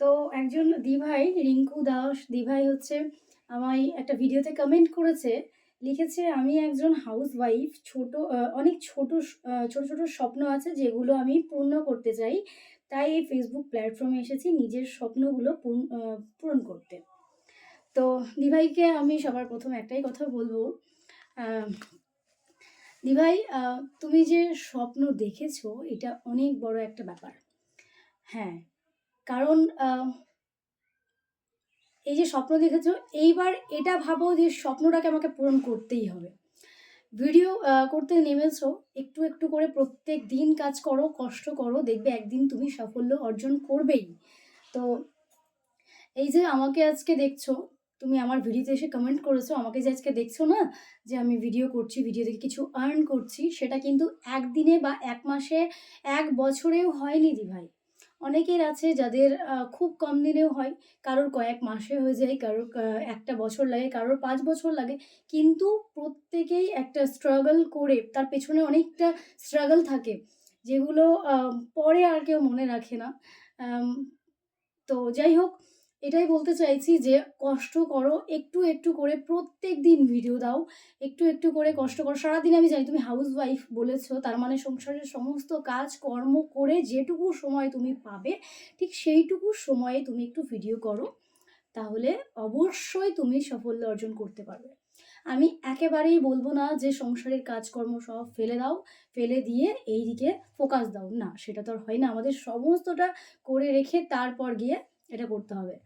তো একজন দিভাই, রিঙ্কু দাস। দিভাই হচ্ছে আমায় একটা ভিডিওতে কমেন্ট করেছে, লিখেছে, আমি একজন হাউস ওয়াইফ ছোট অনেক ছোট ছোট ছোট স্বপ্ন আছে যেগুলো আমি পূর্ণ করতে চাই। তাই এই ফেসবুক প্ল্যাটফর্মে এসেছি নিজের স্বপ্নগুলো পূরণ করতে। তো দিভাইকে আমি সবার প্রথম একটাই কথা বলব দিভাই তুমি যে স্বপ্ন দেখেছ, এটা অনেক বড় একটা ব্যাপার। হ্যাঁ কারণ এই যে স্বপ্ন দেখেছ, এইবার এটা ভাবো যে স্বপ্নটাকে আমাকে পূরণ করতেই হবে। ভিডিও করতে নেমেছো, একটু একটু করে প্রত্যেক দিন কাজ করো, কষ্ট করো, দেখবে একদিন তুমি সাফল্য অর্জন করবেই। তো, এই যে আমাকে আজকে দেখছ, তুমি আমার ভিডিওতে এসে কমেন্ট করেছ, আমাকে যে আজকে দেখছ না, যে আমি ভিডিও করছি ভিডিও থেকে কিছু আর্ন করছি, সেটা কিন্তু একদিনে বা এক মাসে, এক বছরেও হয়নি দি ভাই। অনেকের আছে যাদের খুব কম দিনেও হয়। কারোর কয়েক মাসে হয়ে যায়, কারোর একটা বছর লাগে, কারোর পাঁচ বছর লাগে। কিন্তু প্রত্যেকেই একটা স্ট্রাগল করে, তার পেছনে অনেকটা স্ট্রাগল থাকে, যেগুলো পরে আর কেউ মনে রাখে না। তো যাই হোক এটাই বলতে চাইছি যে কষ্ট করো, একটু একটু করে প্রত্যেক দিন ভিডিও দাও, একটু একটু করে কষ্ট করো। সারাদিন আমি জানি তুমি হাউস ওয়াইফ বলেছ, তার মানে সংসারের সমস্ত কাজ কর্ম করে যেটুকু সময় তুমি পাবে, ঠিক সেইটুকু সময়ে তুমি একটু ভিডিও করো, তাহলে অবশ্যই তুমি সাফল্য অর্জন করতে পারবে। আমি একেবারেই বলব না যে সংসারের কাজকর্ম সব ফেলে দাও, ফেলে দিয়ে এই দিকে ফোকাস দাও, না, সেটা তো আর হয় না। আমাদের সমস্তটা করে রেখে তারপর গিয়ে এটা করতে হবে।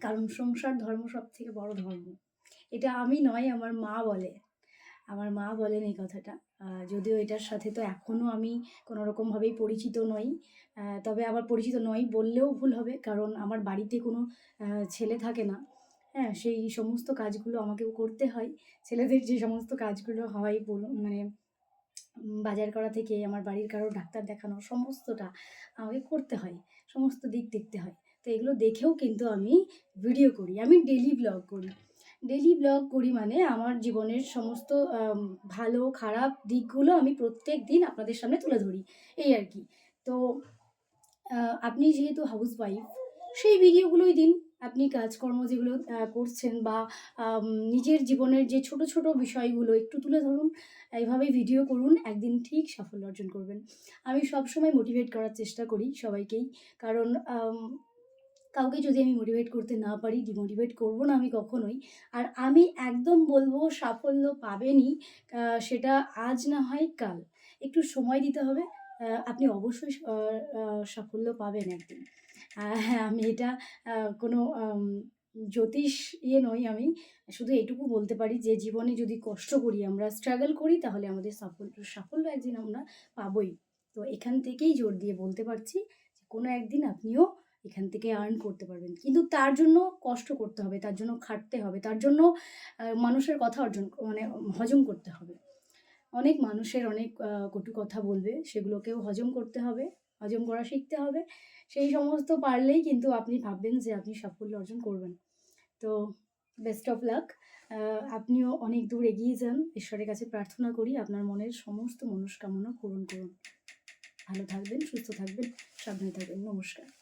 কারণ সংসার ধর্ম সব থেকে বড় ধর্ম। এটা আমি নয়, আমার মা বলে। আমার মা বলেন এই কথাটা। যদিও এটার সাথে তো এখনও আমি কোনো রকমভাবেই পরিচিত নই। তবে আবার পরিচিত নই বললেও ভুল হবে, কারণ আমার বাড়িতে কোনো ছেলে থাকে না। হ্যাঁ সেই সমস্ত কাজগুলো আমাকেও করতে হয়। ছেলেদের যে সমস্ত কাজগুলো হয় মানে বাজার করা থেকে, আমার বাড়ির কারও ডাক্তার দেখানো, সমস্তটা আমাকে করতে হয়। সমস্ত দিক দেখতে হয়। তো এগুলো দেখেও কিন্তু আমি ভিডিও করি, আমি ডেলি ব্লগ করি। ডেলি ব্লগ করি মানে আমার জীবনের সমস্ত ভালো, খারাপ দিকগুলো আমি প্রত্যেক দিন আপনাদের সামনে তুলে ধরি, এই আর কি। তো আপনি যেহেতু হাউস ওয়াইফ সেই ভিডিওগুলোই দিন। আপনি কাজকর্ম যেগুলো করছেন বা নিজের জীবনের যে ছোট ছোট বিষয়গুলো একটু তুলে ধরুন, এইভাবেই ভিডিও করুন, একদিন ঠিক সাফল্য অর্জন করবেন। আমি সবসময় মোটিভেট করার চেষ্টা করি সবাইকেই, কারণ কাউকে যদি আমি মোটিভেট করতে না পারি ডিমোটিভেট করব না আমি কখনোই। আর আমি একদম বলব সাফল্য পাবেনই আহ, সেটা আজ না হয় কাল। একটু সময় দিতে হবে। আপনি অবশ্যই সাফল্য পাবেন একদিন। হ্যাঁ আমি এটা কোনো জ্যোতিষ ইয়ে নই আমি। শুধু এটুকু বলতে পারি যে জীবনে যদি কষ্ট করি আমরা স্ট্রাগল করি তাহলে আমাদের সাফল্য সাফল্য একদিন আমরা পাবই। তো এখান থেকেই জোর দিয়ে বলতে পারছি যে কোনো একদিন আপনিও এখান থেকে আর্ন করতে পারবেন। কিন্তু তার জন্য কষ্ট করতে হবে, তার জন্য খাটতে হবে, তার জন্য মানুষের কথা অর্জন মানে হজম করতে হবে। অনেক মানুষের অনেক কটু কথা বলবে, সেগুলোকেও হজম করতে হবে, হজম করা শিখতে হবে। সেই সমস্ত পারলেই কিন্তু আপনি ভাববেন যে আপনি সাফল্য অর্জন করবেন। তো বেস্ট অফ লাক আপনিও অনেক দূর এগিয়ে যান। ঈশ্বরের কাছে প্রার্থনা করি আপনার মনের সমস্ত মনস্কামনা পূরণ করুন। ভালো থাকবেন, সুস্থ থাকবেন, সাবধানে থাকবেন। নমস্কার।